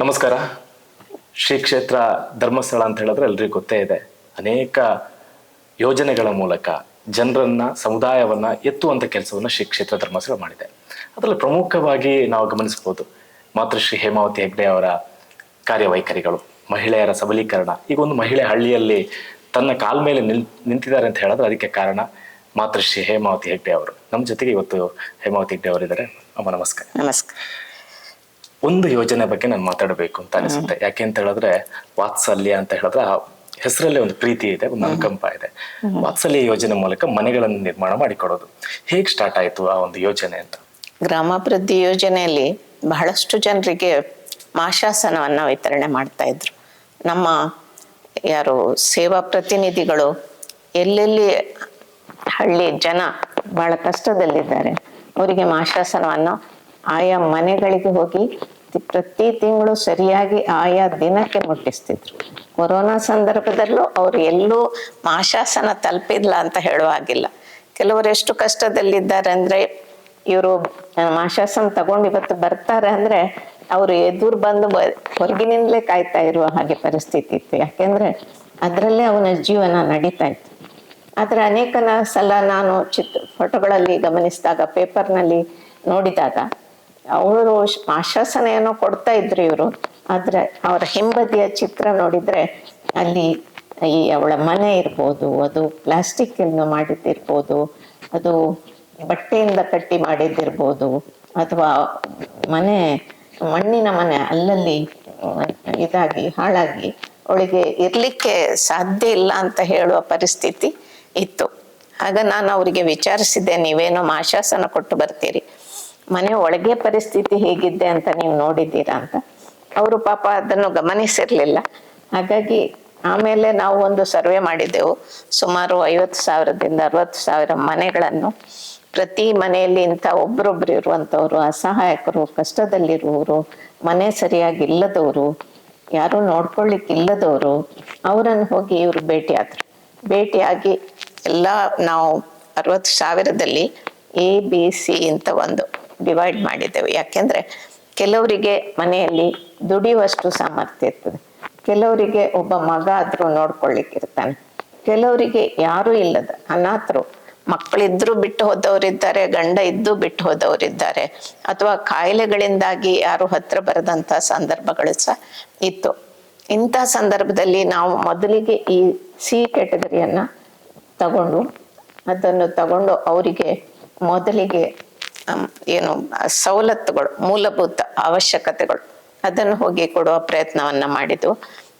ನಮಸ್ಕಾರ. ಶ್ರೀ ಕ್ಷೇತ್ರ ಧರ್ಮಸ್ಥಳ ಅಂತ ಹೇಳಿದ್ರೆ ಎಲ್ರಿಗೂ ಗೊತ್ತೇ ಇದೆ. ಅನೇಕ ಯೋಜನೆಗಳ ಮೂಲಕ ಜನರನ್ನ, ಸಮುದಾಯವನ್ನ ಎತ್ತುವಂತ ಕೆಲಸವನ್ನ ಶ್ರೀ ಕ್ಷೇತ್ರ ಧರ್ಮಸ್ಥಳ ಮಾಡಿದೆ. ಅದರಲ್ಲಿ ಪ್ರಮುಖವಾಗಿ ನಾವು ಗಮನಿಸಬಹುದು ಮಾತೃಶ್ರೀ ಹೇಮಾವತಿ ಹೆಗ್ಡೆ ಅವರ ಕಾರ್ಯವೈಖರಿಗಳು, ಮಹಿಳೆಯರ ಸಬಲೀಕರಣ. ಈಗ ಒಂದು ಮಹಿಳೆ ಹಳ್ಳಿಯಲ್ಲಿ ತನ್ನ ಕಾಲ್ ಮೇಲೆ ನಿಲ್, ನಿಂತಿದ್ದಾರೆ ಅಂತ ಹೇಳಿದ್ರೆ ಅದಕ್ಕೆ ಕಾರಣ ಮಾತೃಶ್ರೀ ಹೇಮಾವತಿ ಹೆಗ್ಡೆ ಅವರು. ನಮ್ಮ ಜೊತೆಗೆ ಇವತ್ತು ಹೇಮಾವತಿ ಹೆಗ್ಡೆ ಅವರಿದ್ದಾರೆ. ಅಮ್ಮ, ನಮಸ್ಕಾರ. ನಮಸ್ಕಾರ. ಒಂದು ಯೋಜನೆ ಬಗ್ಗೆ ನಾನು ಮಾತಾಡಬೇಕು ಅಂತ ಅನಿಸುತ್ತೆ. ಯಾಕೆ ಅಂತ ಹೇಳಿದ್ರೆ ವಾತ್ಸಲ್ಯ ಅಂತ ಹೇಳಿದ್ರೆ ಆ ಹೆಸರಲ್ಲೇ ಒಂದು ಪ್ರೀತಿ ಇದೆ ಒಂದು ಅನುಕಂಪ ಇದೆ. ವಾತ್ಸಲ್ಯ ಯೋಜನೆ ಮೂಲಕ ಮನೆಗಳನ್ನು ನಿರ್ಮಾಣ ಮಾಡಿಕೊಡೋದು. ಹೇಗೆ ಸ್ಟಾರ್ಟ್ ಆಯ್ತು ಆ ಒಂದು ಯೋಜನೆ ಅಂತ? ಗ್ರಾಮಾಭಿವೃದ್ಧಿ ಯೋಜನೆಯಲ್ಲಿ ಬಹಳಷ್ಟು ಜನರಿಗೆ ಮಾಶಾಸನವನ್ನ ವಿತರಣೆ ಮಾಡ್ತಾ ಇದ್ರು. ನಮ್ಮ ಯಾರು ಸೇವಾ ಪ್ರತಿನಿಧಿಗಳು ಎಲ್ಲೆಲ್ಲಿ ಹಳ್ಳಿ ಜನ ಬಹಳ ಕಷ್ಟದಲ್ಲಿದ್ದಾರೆ ಅವರಿಗೆ ಮಾಶಾಸನವನ್ನು ಆಯಾ ಮನೆಗಳಿಗೆ ಹೋಗಿ ಪ್ರತಿ ತಿಂಗಳು ಸರಿಯಾಗಿ ಆಯಾ ದಿನಕ್ಕೆ ಮುಟ್ಟಿಸ್ತಿದ್ರು. ಕೊರೋನಾ ಸಂದರ್ಭದಲ್ಲೂ ಅವ್ರು ಎಲ್ಲೂ ಮಾಶಾಸನ ತಲುಪಿಲ್ಲ ಅಂತ ಹೇಳುವಾಗಿಲ್ಲ ಕೆಲವರು ಎಷ್ಟು ಕಷ್ಟದಲ್ಲಿದ್ದಾರೆ ಅಂದ್ರೆ ಇವರು ಮಾಶಾಸನ ತಗೊಂಡು ಇವತ್ತು ಬರ್ತಾರೆ ಅಂದ್ರೆ ಅವರು ಎದುರು ಬಂದು ಹೊರಗಿನಿಂದಲೇ ಕಾಯ್ತಾ ಇರುವ ಹಾಗೆ ಪರಿಸ್ಥಿತಿ ಇತ್ತು. ಯಾಕೆಂದ್ರೆ ಅದರಲ್ಲೇ ಅವನ ಜೀವನ ನಡೀತಾ ಇತ್ತು. ಆದ್ರೆ ಅನೇಕನ ಸಲ ನಾನು ಚಿತ್ರ ಫೋಟೋಗಳಲ್ಲಿ ಗಮನಿಸಿದಾಗ, ಪೇಪರ್ನಲ್ಲಿ ನೋಡಿದಾಗ ಅವರು ಆಶ್ವಾಸನೆಯನ್ನು ಕೊಡ್ತಾ ಇದ್ರು ಇವರು. ಆದ್ರೆ ಅವರ ಹಿಂಬದಿಯ ಚಿತ್ರ ನೋಡಿದ್ರೆ ಅಲ್ಲಿ ಈ ಅವಳ ಮನೆ ಇರ್ಬೋದು, ಅದು ಪ್ಲಾಸ್ಟಿಕ್ ಇಂದ ಮಾಡಿದ್ದಿರ್ಬೋದು, ಅದು ಬಟ್ಟೆಯಿಂದ ಕಟ್ಟಿ ಮಾಡಿದ್ದಿರ್ಬೋದು, ಅಥವಾ ಮನೆ, ಮಣ್ಣಿನ ಮನೆ ಅಲ್ಲಲ್ಲಿ ಇದಾಗಿ, ಹಾಳಾಗಿ ಅವಳಿಗೆ ಇರ್ಲಿಕ್ಕೆ ಸಾಧ್ಯ ಇಲ್ಲ ಅಂತ ಹೇಳುವ ಪರಿಸ್ಥಿತಿ ಇತ್ತು. ಆಗ ನಾನು ಅವರಿಗೆ ವಿಚಾರಿಸಿದ್ದೆ ನೀವೇನೋ ಆಶ್ವಾಸನ ಕೊಟ್ಟು ಬರ್ತೀರಿ. ಮನೆ ಒಳಗೆ ಪರಿಸ್ಥಿತಿ ಹೇಗಿದ್ದೆ ಅಂತ ನೀವು ನೋಡಿದ್ದೀರಾ ಅಂತ. ಅವರು ಪಾಪ ಅದನ್ನು ಗಮನಿಸಿರ್ಲಿಲ್ಲ. ಹಾಗಾಗಿ ಆಮೇಲೆ ನಾವು ಒಂದು ಸರ್ವೆ ಮಾಡಿದ್ದೆವು ಸುಮಾರು ಐವತ್ತು ಸಾವಿರದಿಂದ ಅರವತ್ತು ಸಾವಿರ ಮನೆಗಳನ್ನು ಪ್ರತಿ ಮನೆಯಲ್ಲಿ ಇಂಥ ಒಬ್ರೊಬ್ರು ಇರುವಂಥವ್ರು, ಅಸಹಾಯಕರು, ಕಷ್ಟದಲ್ಲಿರುವವರು, ಮನೆ ಸರಿಯಾಗಿ ಇಲ್ಲದವರು, ಯಾರು ನೋಡ್ಕೊಳ್ಳಿಕ್ಕಿಲ್ಲದವರು, ಅವರನ್ನು ಹೋಗಿ ಇವರು ಭೇಟಿಯಾದ್ರು. ಭೇಟಿಯಾಗಿ ಎಲ್ಲ ನಾವು ಅರವತ್ತು ಸಾವಿರದಲ್ಲಿ ಎ ಬಿ ಸಿ ಅಂತ ಒಂದು ಡಿವೈಡ್ ಮಾಡಿದ್ದೇವೆ. ಯಾಕೆಂದ್ರೆ ಕೆಲವರಿಗೆ ಮನೆಯಲ್ಲಿ ದುಡಿಯುವಷ್ಟು ಸಾಮರ್ಥ್ಯ ಇರ್ತದೆ. ಕೆಲವರಿಗೆ ಒಬ್ಬ ಮಗ ಆದ್ರೂ ನೋಡ್ಕೊಳ್ಳಿಕ್ಕಿರ್ತಾನೆ. ಕೆಲವರಿಗೆ ಯಾರೂ ಇಲ್ಲದ, ಅನಾಥರು, ಮಕ್ಕಳಿದ್ರು ಬಿಟ್ಟು ಹೋದವರಿದ್ದಾರೆ, ಗಂಡ ಇದ್ದು ಬಿಟ್ಟು ಹೋದವರಿದ್ದಾರೆ, ಅಥವಾ ಕಾಯಿಲೆಗಳಿಂದಾಗಿ ಯಾರು ಹತ್ರ ಬರದಂತ ಸಂದರ್ಭಗಳು ಸಹ ಇತ್ತು. ಇಂಥ ಸಂದರ್ಭದಲ್ಲಿ ನಾವು ಮೊದಲಿಗೆ ಈ ಸಿ ಕ್ಯಾಟಗರಿಯನ್ನ ತಗೊಂಡು, ಅದನ್ನು ತಗೊಂಡು ಅವರಿಗೆ ಮೊದಲಿಗೆ ಏನು ಸವಲತ್ತುಗಳು, ಮೂಲಭೂತ ಅವಶ್ಯಕತೆಗಳು, ಅದನ್ನು ಹೋಗಿ ಕೊಡುವ ಪ್ರಯತ್ನವನ್ನ ಮಾಡಿದ್ವು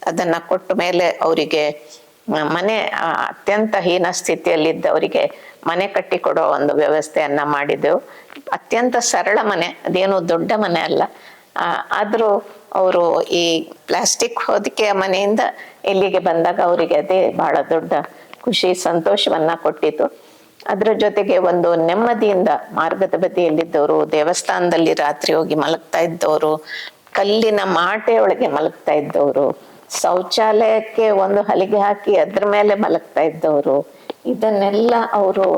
ಅದನ್ನ ಕೊಟ್ಟ ಮೇಲೆ ಅವರಿಗೆ ಮನೆ ಅತ್ಯಂತ ಹೀನ ಸ್ಥಿತಿಯಲ್ಲಿದ್ದವರಿಗೆ ಮನೆ ಕಟ್ಟಿ ಕೊಡೋ ಒಂದು ವ್ಯವಸ್ಥೆಯನ್ನ ಮಾಡಿದೆವು ಅತ್ಯಂತ ಸರಳ ಮನೆ, ಅದೇನು ದೊಡ್ಡ ಮನೆ ಅಲ್ಲ. ಆದ್ರೂ ಅವರು ಈ ಪ್ಲಾಸ್ಟಿಕ್ ಹೊದಿಕೆಯ ಮನೆಯಿಂದ ಇಲ್ಲಿಗೆ ಬಂದಾಗ ಅವರಿಗೆ ಅದೇ ಬಹಳ ದೊಡ್ಡ ಖುಷಿ, ಸಂತೋಷವನ್ನ ಕೊಟ್ಟಿತು ಅದ್ರ ಜೊತೆಗೆ ಒಂದು ನೆಮ್ಮದಿಯಿಂದ ಮಾರ್ಗದ ಬದಿಯಲ್ಲಿದ್ದವರು ದೇವಸ್ಥಾನದಲ್ಲಿ ರಾತ್ರಿ ಹೋಗಿ ಮಲಗ್ತಾ ಇದ್ದವರು, ಕಲ್ಲಿನ ಮಾಟೆಯೊಳಗೆ ಮಲಗ್ತಾ ಇದ್ದವರು, ಶೌಚಾಲಯಕ್ಕೆ ಒಂದು ಹಲಿಗೆ ಹಾಕಿ ಅದ್ರ ಮೇಲೆ ಮಲಗ್ತಾ ಇದ್ದವರು, ಇದನ್ನೆಲ್ಲ ಅವರು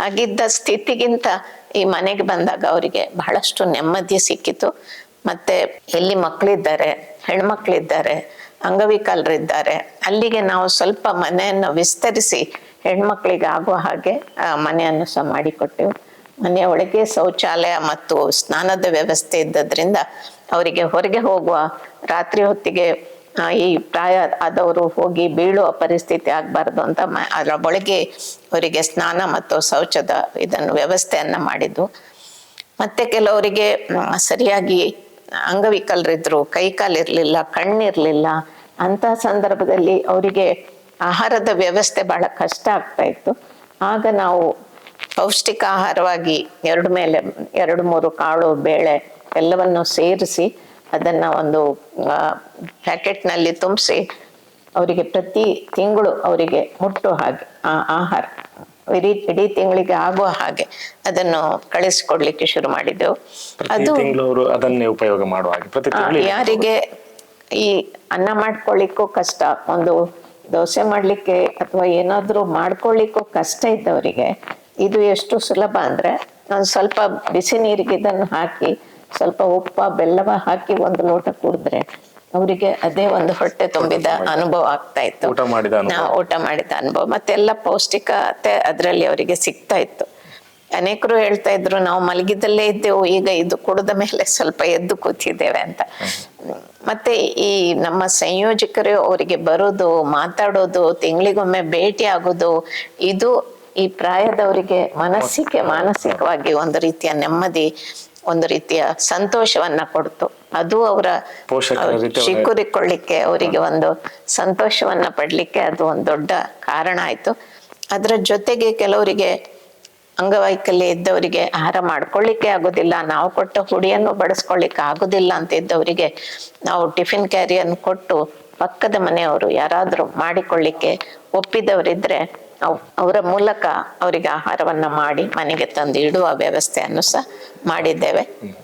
ಆಗಿದ್ದ ಸ್ಥಿತಿಗಿಂತ ಈ ಮನೆಗೆ ಬಂದಾಗ ಅವರಿಗೆ ಬಹಳಷ್ಟು ನೆಮ್ಮದಿ ಸಿಕ್ಕಿತು. ಮತ್ತೆ ಎಲ್ಲಿ ಮಕ್ಕಳಿದ್ದಾರೆ ಹೆಣ್ಮಕ್ಳಿದ್ದಾರೆ, ಅಂಗವಿಕಲರಿದ್ದಾರೆ, ಅಲ್ಲಿಗೆ ನಾವು ಸ್ವಲ್ಪ ಮನೆಯನ್ನು ವಿಸ್ತರಿಸಿ ಹೆಣ್ಮಕ್ಳಿಗೆ ಆಗುವ ಹಾಗೆ ಮನೆಯನ್ನು ಸಹ ಮಾಡಿಕೊಟ್ಟೆವು. ಮನೆಯ ಒಳಗೆ ಶೌಚಾಲಯ ಮತ್ತು ಸ್ನಾನದ ವ್ಯವಸ್ಥೆ ಇದ್ದದ್ರಿಂದ ಅವರಿಗೆ ಹೊರಗೆ ಹೋಗುವ, ರಾತ್ರಿ ಹೊತ್ತಿಗೆ ಈ ಪ್ರಾಯ ಆದವರು ಹೋಗಿ ಬೀಳುವ ಪರಿಸ್ಥಿತಿ ಆಗಬಾರ್ದು ಅಂತ ಮ, ಅದರ ಒಳಗೆ ಅವರಿಗೆ ಸ್ನಾನ ಮತ್ತು ಶೌಚದ ಇದನ್ನು ವ್ಯವಸ್ಥೆಯನ್ನು ಮಾಡಿದ್ದು. ಮತ್ತೆ ಕೆಲವರಿಗೆ ಸರಿಯಾಗಿ ಅಂಗವಿಕಲರಿದ್ರು, ಕೈ ಕಾಲಿರ್ಲಿಲ್ಲ, ಕಣ್ಣಿರ್ಲಿಲ್ಲ ಅಂತ ಸಂದರ್ಭದಲ್ಲಿ ಅವರಿಗೆ ಆಹಾರದ ವ್ಯವಸ್ಥೆ ಬಹಳ ಕಷ್ಟ ಆಗ್ತಾ ಇತ್ತು. ಆಗ ನಾವು ಪೌಷ್ಟಿಕ ಆಹಾರವಾಗಿ ಎರಡು ಮೇಲೆ ಎರಡು ಮೂರು ಕಾಳು ಬೇಳೆ ಎಲ್ಲವನ್ನು ಸೇರಿಸಿ ಅದನ್ನ ಒಂದು ಪ್ಯಾಕೆಟ್ನಲ್ಲಿ ತುಂಬಿಸಿ ಅವರಿಗೆ ಪ್ರತಿ ತಿಂಗಳು ಅವರಿಗೆ ಮುಟ್ಟುವ ಹಾಗೆ ಆ ಆಹಾರ ಇಡೀ ಇಡೀ ತಿಂಗಳಿಗೆ ಆಗುವ ಹಾಗೆ ಅದನ್ನು ಕಳಿಸಿಕೊಡ್ಲಿಕ್ಕೆ ಶುರು ಮಾಡಿದೆವು ಪ್ರತಿ ಅದು ಅದನ್ನೇ ಉಪಯೋಗ ಮಾಡುವ ಹಾಗೆ ಯಾರಿಗೆ ಈ ಅನ್ನ ಮಾಡ್ಕೊಳ್ಳಿಕ್ಕೂ ಕಷ್ಟ. ಒಂದು ದೋಸೆ ಮಾಡಲಿಕ್ಕೆ ಅಥವಾ ಏನಾದರೂ ಮಾಡ್ಕೊಳ್ಳಿಕ್ಕೂ ಕಷ್ಟ ಇದ್ದವರಿಗೆ ಇದು ಎಷ್ಟು ಸುಲಭ ಅಂದ್ರೆ ನಾನು ಸ್ವಲ್ಪ ಬಿಸಿ ನೀರಿಗೆ ಇದನ್ನು ಹಾಕಿ ಸ್ವಲ್ಪ ಉಪ್ಪ ಬೆಲ್ಲವ ಹಾಕಿ ಒಂದು ಲೋಟ ಕುಡಿದ್ರೆ ಅವರಿಗೆ ಅದೇ ಒಂದು ಹೊಟ್ಟೆ ತುಂಬಿದ ಅನುಭವ ಆಗ್ತಾ ಇತ್ತು. ಊಟ ಮಾಡಿದ ಅನುಭವ. ನಾವು ಊಟ ಮಾಡಿದ ಅನುಭವ. ಮತ್ತೆಲ್ಲ ಪೌಷ್ಟಿಕತೆ ಅದರಲ್ಲಿ ಅವರಿಗೆ ಸಿಗ್ತಾ ಇತ್ತು. ಅನೇಕರು ಹೇಳ್ತಾ ಇದ್ರು ನಾವು ಮಲಗಿದಲ್ಲೇ ಇದ್ದೆವು ಈಗ ಇದು ಕುಡಿದ ಮೇಲೆ ಸ್ವಲ್ಪ ಎದ್ದು ಕೂತಿದ್ದೇವೆ ಅಂತ. ಮತ್ತೆ ಈ ನಮ್ಮ ಸಂಯೋಜಕರು ಅವರಿಗೆ ಬರೋದು ಮಾತಾಡೋದು ತಿಂಗಳಿಗೊಮ್ಮೆ ಭೇಟಿ ಆಗೋದು ಇದು ಈ ಪ್ರಾಯದವರಿಗೆ ಮನಸ್ಸಿಗೆ ಮಾನಸಿಕವಾಗಿ ಒಂದು ರೀತಿಯ ನೆಮ್ಮದಿ ಒಂದು ರೀತಿಯ ಸಂತೋಷವನ್ನ ಕೊಡ್ತು. ಅದು ಅವರ ಶಿಕ್ಕುರಿಕೊಳ್ಳಿಕ್ಕೆ ರೀತಿ ಅವರ- ಚಿಕ್ಕುರಿಕೊಳ್ಳಿಕ್ಕೆ ಅವರಿಗೆ ಒಂದು ಸಂತೋಷವನ್ನ ಪಡ್ಲಿಕ್ಕೆ ಅದು ಒಂದು ದೊಡ್ಡ ಕಾರಣ ಆಯ್ತು. ಅದರ ಜೊತೆಗೆ ಕೆಲವರಿಗೆ ಅಂಗವೈಕಲ್ಯ ಇದ್ದವರಿಗೆ ಆಹಾರ ಮಾಡ್ಕೊಳ್ಳಿಕ್ಕೆ ಆಗೋದಿಲ್ಲ ನಾವು ಕೊಟ್ಟ ಹುಡಿಯನ್ನು ಬಡಿಸ್ಕೊಳ್ಳಿಕ್ಕೆ ಆಗೋದಿಲ್ಲ ಅಂತ ಇದ್ದವರಿಗೆ ನಾವು ಟಿಫಿನ್ ಕ್ಯಾರಿಯನ್ನು ಕೊಟ್ಟು ಪಕ್ಕದ ಮನೆಯವರು ಯಾರಾದರೂ ಮಾಡಿಕೊಳ್ಳಿಕ್ಕೆ ಒಪ್ಪಿದವರಿದ್ರೆ ಅವ್- ಅವರ ಮೂಲಕ ಅವರಿಗೆ ಆಹಾರವನ್ನ ಮಾಡಿ ಮನೆಗೆ ತಂದು ಇಡುವ ವ್ಯವಸ್ಥೆಯನ್ನು ಸಹ ಮಾಡಿದ್ದೇವೆ.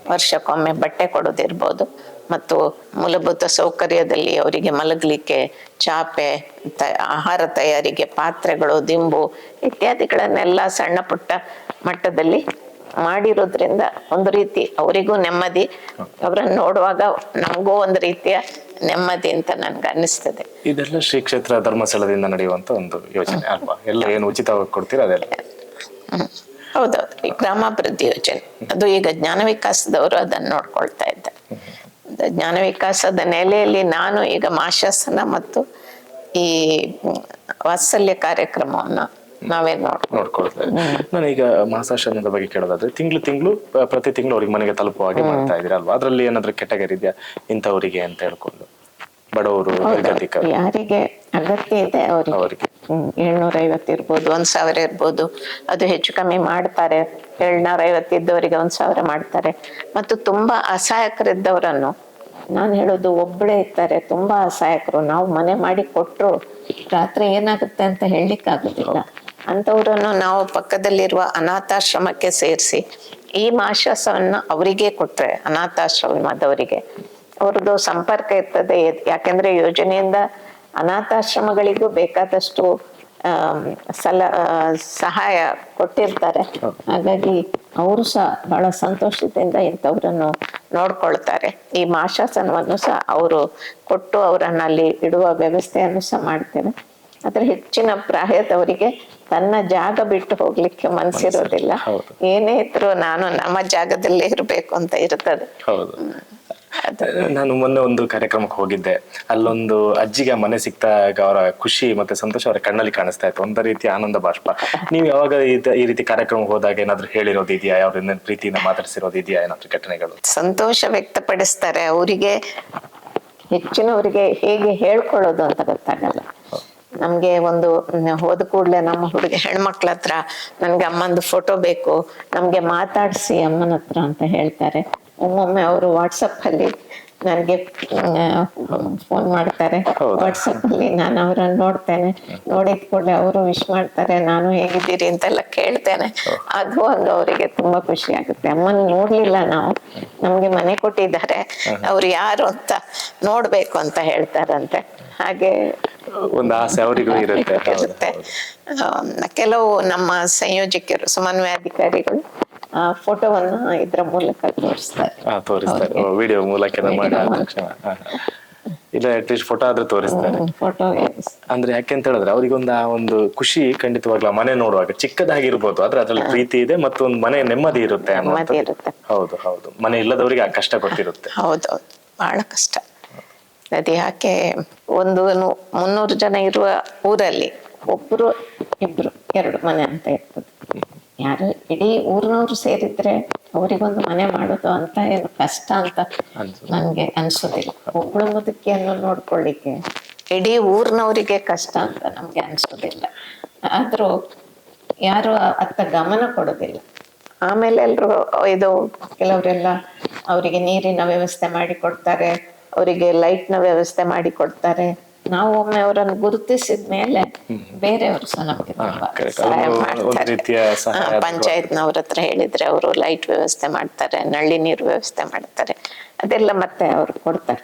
ವರ್ಷಕ್ಕೊಮ್ಮೆ ಬಟ್ಟೆ ಕೊಡೋದಿರ್ಬೋದು ಮತ್ತು ಮೂಲಭೂತ ಸೌಕರ್ಯದಲ್ಲಿ ಅವರಿಗೆ ಮಲಗಲಿಕ್ಕೆ ಚಾಪೆ ತ ಆಹಾರ ತಯಾರಿಗೆ ಪಾತ್ರೆಗಳು ದಿಂಬು ಇತ್ಯಾದಿಗಳನ್ನೆಲ್ಲ ಸಣ್ಣ ಪುಟ್ಟ ಮಟ್ಟದಲ್ಲಿ ಮಾಡಿರೋದ್ರಿಂದ ಒಂದು ರೀತಿ ಅವರಿಗೂ ನೆಮ್ಮದಿ. ಅವರನ್ನು ನೋಡುವಾಗ ನಮಗೂ ಒಂದು ರೀತಿಯ ನೆಮ್ಮದಿ ಅಂತ ನನ್ಗೆ ಅನ್ನಿಸ್ತದೆ. ಇದೆಲ್ಲ ಶ್ರೀ ಕ್ಷೇತ್ರ ಧರ್ಮಸ್ಥಳದಿಂದ ನಡೆಯುವಂತ ಒಂದು ಯೋಜನೆ ಅಲ್ವಾ? ಎಲ್ಲ ಏನು ಉಚಿತವಾಗಿ ಕೊಡ್ತೀರಾ ಅದೆಲ್ಲ. ಹೌದೌದು. ಈ ಗ್ರಾಮಾಭಿವೃದ್ಧಿ ಯೋಜನೆ. ಅದು ಈಗ ಜ್ಞಾನ ವಿಕಾಸದವರು ಅದನ್ನು ನೋಡ್ಕೊಳ್ತಾ ಇದ್ದಾರೆ. ಜ್ಞಾನ ವಿಕಾಸದ ನೆಲೆಯಲ್ಲಿ ನಾನು ಈಗ ಮಾಶಾಸನ ಮತ್ತು ಈ ವಾತ್ಸಲ್ಯ ಕಾರ್ಯಕ್ರಮವನ್ನು ನಾವೇ ನೋಡ್ಕೊ ನಾನು ನಾನೀಗ ಮಾಸಾಶನದ ಬಗ್ಗೆ ಕೇಳೋದಾದ್ರೆ ತಿಂಗಳು ತಿಂಗಳು ಪ್ರತಿ ತಿಂಗಳು ಅವ್ರಿಗೆ ಮನೆಗೆ ತಲುಪುವ ಹಾಗೆ ಮಾಡ್ತಾ ಇದೀರ ಅಲ್ವಾ ಅದ್ರಲ್ಲಿ ಏನಾದ್ರೂ ಕೆಟಗರಿ ಇದೆಯಾ? ಇಂಥವರಿಗೆ ಅಂತ ಹೇಳ್ಕೊಂಡು. ಬಡವರು ಯಾರಿಗೆ ಅಗತ್ಯ ಇದೆ ಅವರಿಗೆ. ಏಳ್ನೂರ ಐವತ್ತು ಇರ್ಬೋದು ಒಂದ್ ಸಾವಿರ ಇರ್ಬೋದು. ಅದು ಹೆಚ್ಚು ಕಮ್ಮಿ ಮಾಡ್ತಾರೆ. ಏಳ್ನೂರ ಐವತ್ತು ಇದ್ದವರಿಗೆ ಒಂದ್ ಸಾವಿರ ಮಾಡ್ತಾರೆ. ಮತ್ತು ತುಂಬಾ ಅಸಹಾಯಕರಿದ್ದವರನ್ನು ನಾನು ಹೇಳೋದು ಒಬ್ಬಳೇ ಇರ್ತಾರೆ ತುಂಬಾ ಸಹಾಯಕರು ನಾವು ಮನೆ ಮಾಡಿ ಕೊಟ್ಟರು ರಾತ್ರಿ ಏನಾಗುತ್ತೆ ಅಂತ ಹೇಳಲಿಕ್ಕೆ ಆಗುದಿಲ್ಲ ಅಂಥವ್ರನ್ನು ನಾವು ಪಕ್ಕದಲ್ಲಿರುವ ಅನಾಥಾಶ್ರಮಕ್ಕೆ ಸೇರಿಸಿ ಈ ಮಾಶಾಸವನ್ನ ಅವರಿಗೆ ಕೊಟ್ಟರೆ ಅನಾಥಾಶ್ರಮದವರಿಗೆ. ಅವ್ರದ್ದು ಸಂಪರ್ಕ ಇರ್ತದೆ ಯಾಕೆಂದ್ರೆ ಯೋಜನೆಯಿಂದ ಅನಾಥಾಶ್ರಮಗಳಿಗೂ ಬೇಕಾದಷ್ಟು ಸಲ ಸಹಾಯ ಕೊಟ್ಟಿರ್ತಾರೆ. ಹಾಗಾಗಿ ಅವರು ಸಹ ಬಹಳ ಸಂತೋಷದಿಂದ ಇಂಥವ್ರನ್ನು ನೋಡ್ಕೊಳ್ತಾರೆ. ಈ ಮಾಶಾಸನವನ್ನು ಸಹ ಅವರು ಕೊಟ್ಟು ಅವರನ್ನ ಅಲ್ಲಿ ಇಡುವ ವ್ಯವಸ್ಥೆಯನ್ನು ಸಹ ಮಾಡ್ತೇವೆ. ಆದ್ರೆ ಹೆಚ್ಚಿನ ಪ್ರಾಯದವರಿಗೆ ತನ್ನ ಜಾಗ ಬಿಟ್ಟು ಹೋಗ್ಲಿಕ್ಕೆ ಮನ್ಸಿರೋದಿಲ್ಲ. ಏನೇ ಇದ್ರು ನಾನು ನಮ್ಮ ಜಾಗದಲ್ಲೇ ಇರ್ಬೇಕು ಅಂತ ಇರ್ತದೆ. ನಾನು ಮೊನ್ನೆ ಒಂದು ಕಾರ್ಯಕ್ರಮಕ್ಕೆ ಹೋಗಿದ್ದೆ. ಅಲ್ಲೊಂದು ಅಜ್ಜಿಗೆ ಮನೆ ಸಿಕ್ತಾಗ ಅವರ ಖುಷಿ ಮತ್ತೆ ಸಂತೋಷ ಅವರ ಕಣ್ಣಲ್ಲಿ ಕಾಣಿಸ್ತಾ ಇತ್ತು. ಒಂದ ರೀತಿ ಆನಂದ ಬಾಷ್ಪ. ನೀವು ಯಾವಾಗ ಈ ರೀತಿ ಕಾರ್ಯಕ್ರಮ ಹೋದಾಗ ಏನಾದ್ರು ಹೇಳಿರೋದು ಇದೆಯಾ? ಅವ್ರಿಂದ ಪ್ರೀತಿಯಿಂದ ಮಾತಾಡಿಸಿರೋದು ಇದೆಯಾ? ಏನಾದ್ರು ಘಟನೆಗಳು? ಸಂತೋಷ ವ್ಯಕ್ತಪಡಿಸ್ತಾರೆ. ಅವರಿಗೆ ಹೆಚ್ಚಿನವರಿಗೆ ಹೇಗೆ ಹೇಳ್ಕೊಳ್ಳೋದು ಅಂತ ಗೊತ್ತಾಗಲ್ಲ. ನಮ್ಗೆ ಒಂದು ಹೋದ ಕೂಡ್ಲೆ ನಮ್ಮ ಹುಡುಗ ಹೆಣ್ಮಕ್ಳ ಹತ್ರ ನನ್ಗೆ ಅಮ್ಮಂದು ಫೋಟೋ ಬೇಕು. ನಮ್ಗೆ ಮಾತಾಡಿಸಿ ಅಮ್ಮನ ಹತ್ರ ಅಂತ ಹೇಳ್ತಾರೆ. ಒಮ್ಮೊಮ್ಮೆ ಅವರು ವಾಟ್ಸಪ್ ಅಲ್ಲಿ ನನಗೆ ಫೋನ್ ಮಾಡ್ತಾರೆ? ವಾಟ್ಸಪ್ ಅಲ್ಲಿ ನಾನು ಅವರನ್ನು ನೋಡ್ತೇನೆ. ನೋಡಿದ ಕೂಡಲೇ ಅವರು ವಿಶ್ ಮಾಡ್ತಾರೆ ನಾನು ಹೇಗಿದ್ದೀರಿ? ಅಂತೆಲ್ಲ ಕೇಳ್ತೇನೆ. ಅದು ಒಂದು ಅವರಿಗೆ ತುಂಬಾ ಖುಷಿ ಆಗುತ್ತೆ. ಅಮ್ಮನ ನೋಡ್ಲಿಲ್ಲ ನಾವು. ನಮ್ಗೆ ಮನೆ ಕೊಟ್ಟಿದ್ದಾರೆ. ಅವ್ರು ಯಾರು ಅಂತ ನೋಡ್ಬೇಕು ಅಂತ ಹೇಳ್ತಾರಂತೆ. ಹಾಗೆ ಒಂದು ಆಸೆ ಅವರಿಗೂ ಇರುತ್ತೆ. ಕೆಲವು ನಮ್ಮ ಸಂಯೋಜಕರು ಸಮನ್ವಯಾಧಿಕಾರಿಗಳು ಆ ಫೋಟೋವನ್ನು ಇದ್ರ ಮೂಲಕ ತೋರಿಸ್ತಾರೆ. ತೋರಿಸ್ತಾರೆ. ವಿಡಿಯೋ ಮೂಲಕ. ಇಲ್ಲ ಅಟ್ಲೀಸ್ಟ್ ಫೋಟೋ ಆದ್ರೆ ತೋರಿಸ್ತಾರೆ. ಅಂದ್ರೆ ಯಾಕೆ ಅಂತ ಹೇಳಿದ್ರೆ ಅವ್ರಿಗೊಂದು ಆ ಒಂದು ಖುಷಿ ಖಂಡಿತವಾಗ್ಲೂ ಮನೆ ನೋಡುವಾಗ ಚಿಕ್ಕದಾಗಿರ್ಬೋದು ಆದ್ರೆ ಅದ್ರಲ್ಲಿ ಪ್ರೀತಿ ಇದೆ ಮತ್ತು ಒಂದು ಮನೆ ನೆಮ್ಮದಿ ಇರುತ್ತೆ. ಹೌದು ಹೌದು. ಮನೆ ಇಲ್ಲದವರಿಗೆ ಆ ಕಷ್ಟ ಗೊತ್ತಿರುತ್ತೆ. ಹೌದು ಬಹಳ ಕಷ್ಟ. ಅದು ಯಾಕೆ ಒಂದು ಮುನ್ನೂರು ಜನ ಇರುವ ಊರಲ್ಲಿ ಒಬ್ರು ಇಬ್ರು ಎರಡು ಮನೆ ಅಂತ ಇರ್ತದೆ ಯಾರು ಇಡೀ ಊರಿನವ್ರು ಸೇರಿದ್ರೆ ಅವರಿಗೊಂದು ಮನೆ ಮಾಡೋದು ಅಂತ ಏನು ಕಷ್ಟ ಅಂತ ನನಗೆ ಅನ್ಸೋದಿಲ್ಲ. ಒಬ್ಳು ಮುದುಕಿಯನ್ನು ನೋಡ್ಕೊಳ್ಳಿಕ್ಕೆ ಇಡೀ ಊರಿನವರಿಗೆ ಕಷ್ಟ ಅಂತ ನಮ್ಗೆ ಅನ್ಸೋದಿಲ್ಲ. ಆದ್ರೂ ಯಾರು ಅತ್ತ ಗಮನ ಕೊಡೋದಿಲ್ಲ. ಆಮೇಲೆ ಎಲ್ಲರೂ ಇದು ಕೆಲವರೆಲ್ಲ ಅವರಿಗೆ ನೀರಿನ ವ್ಯವಸ್ಥೆ ಮಾಡಿ ಕೊಡ್ತಾರೆ ಅವರಿಗೆ ಲೈಟ್ನ ವ್ಯವಸ್ಥೆ ಮಾಡಿ ಕೊಡ್ತಾರೆ ನಾವು ಒಮ್ಮೆ ಅವರನ್ನು ಗುರುತಿಸಿದ ಮೇಲೆ ಬೇರೆಯವರು ಸಹ ನಮಗೆ ಸಹಾಯ ಮಾಡ್ತಾರೆ. ಪಂಚಾಯತ್ನವ್ರ ಹತ್ರ ಹೇಳಿದ್ರೆ ಅವರು ಲೈಟ್ ವ್ಯವಸ್ಥೆ ಮಾಡ್ತಾರೆ ನಳ್ಳಿ ನೀರು ವ್ಯವಸ್ಥೆ ಮಾಡ್ತಾರೆ. ಅದೆಲ್ಲ ಮತ್ತೆ ಅವರು ಕೊಡ್ತಾರೆ.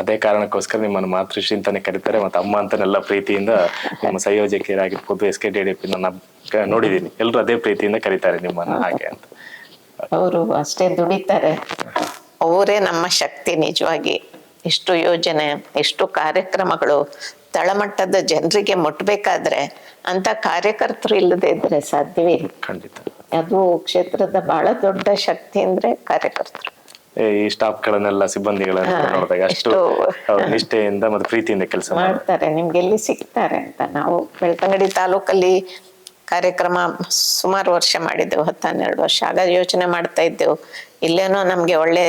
ಅದೇ ಕಾರಣಕ್ಕೋಸ್ಕರ ನಿಮ್ಮನ್ನು ಮಾತೃಶ್ರೀ ಅಂತಾನೆ ಕರೀತಾರೆ ಮತ್ತೆ ಅಮ್ಮ ಅಂತಾನೆಲ್ಲ ಪ್ರೀತಿಯಿಂದ ನಿಮ್ಮ ಸಂಯೋಜಕಿಯರಾಗಿರ್ಬೋದು S K D D P ನಾನು ನೋಡಿದೀನಿ ಎಲ್ಲರೂ ಅದೇ ಪ್ರೀತಿಯಿಂದ ಕರೀತಾರೆ ನಿಮ್ಮನ್ನ ಹಾಗೆ ಅಂತ. ಅವರು ಅಷ್ಟೇ ದುಡಿತಾರೆ. ಅವರೇ ನಮ್ಮ ಶಕ್ತಿ ನಿಜವಾಗಿ. ಎಷ್ಟು ಯೋಜನೆ ಇಷ್ಟು ಕಾರ್ಯಕ್ರಮಗಳು ತಳಮಟ್ಟದ ಜನರಿಗೆ ಮುಟ್ಬೇಕಾದ್ರೆ ಅಂತ ಕಾರ್ಯಕರ್ತರು ಇಲ್ಲದೆ ಇದ್ರೆ ಸಾಧ್ಯವೇ ಖಂಡಿತ. ಅದು ಕ್ಷೇತ್ರದ ಬಹಳ ದೊಡ್ಡ ಶಕ್ತಿ ಅಂದ್ರೆ ಕಾರ್ಯಕರ್ತರು. ಈ ಸ್ಟಾಫ್ಗಳನ್ನೆಲ್ಲ ಸಿಬ್ಬಂದಿಗಳನ್ನ ನೋಡಿದಾಗ ಅಷ್ಟು ನಿಷ್ಠೆಯಿಂದ ಮತ್ತು ಪ್ರೀತಿಯಿಂದ ಕೆಲಸ ಮಾಡ್ತಾರೆ. ಮಾಡ್ತಾರೆ ನಿಮ್ಗೆ ಎಲ್ಲಿ ಸಿಗ್ತಾರೆ ಅಂತ. ನಾವು ಬೆಳ್ತಂಗಡಿ ತಾಲೂಕಲ್ಲಿ ಕಾರ್ಯಕ್ರಮ ಸುಮಾರು ವರ್ಷ ಮಾಡಿದ್ದೆವು ಹತ್ತು ಹನ್ನೆರಡು ವರ್ಷ. ಆಗ ಯೋಚನೆ ಮಾಡ್ತಾ ಇದ್ದೆವು ಇಲ್ಲೇನೋ ನಮ್ಗೆ ಒಳ್ಳೆ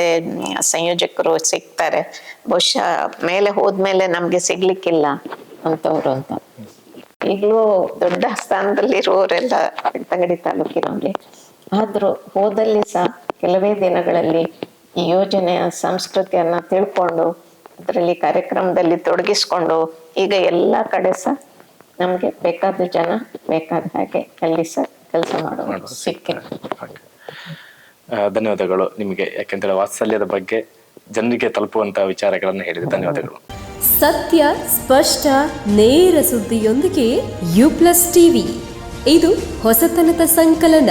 ಸಂಯೋಜಕರು ಸಿಗ್ತಾರೆ. ಬಹುಶಃ ಮೇಲೆ ಹೋದ್ಮೇಲೆ ನಮ್ಗೆ ಸಿಗ್ಲಿಕ್ಕಿಲ್ಲ ಅಂತವ್ರು ಅಂತ. ಈಗಲೂ ದೊಡ್ಡ ಸ್ಥಾನದಲ್ಲಿರುವವರೆಲ್ಲ ಬೆಳ್ತಂಗಡಿ ತಾಲೂಕಿನಲ್ಲಿ ಆದ್ರೂ ಹೋದಲ್ಲಿ ಸಹ ಕೆಲವೇ ದಿನಗಳಲ್ಲಿ ಈ ಯೋಜನೆಯ ಸಂಸ್ಕೃತಿಯನ್ನ ತಿಳ್ಕೊಂಡು ಅದರಲ್ಲಿ ಕಾರ್ಯಕ್ರಮದಲ್ಲಿ ತೊಡಗಿಸ್ಕೊಂಡು ಈಗ ಎಲ್ಲ ಕಡೆ ಸಹ ನಮ್ಗೆ ಬೇಕಾದ ಜನ ಬೇಕಾದ ಹಾಗೆ ಅಲ್ಲಿ ಸಹ ಕೆಲಸ ಮಾಡೋದು ಸಿಕ್ಕಿ ಹಾಗೆ. ಆ, ಧನ್ಯವಾದಗಳು ನಿಮಗೆ. ಯಾಕೆಂದರೆ ವಾತ್ಸಲ್ಯದ ಬಗ್ಗೆ ಜನರಿಗೆ ತಲುಪುವಂತಹ ವಿಚಾರಗಳನ್ನು ಹೇಳಿದೆ ಧನ್ಯವಾದಗಳು. ಸತ್ಯ, ಸ್ಪಷ್ಟ, ನೇರ ಸುದ್ದಿಯೊಂದಿಗೆ ಯು ಪ್ಲಸ್ ಟಿವಿ. ಇದು ಹೊಸತನದ ಸಂಕಲನ.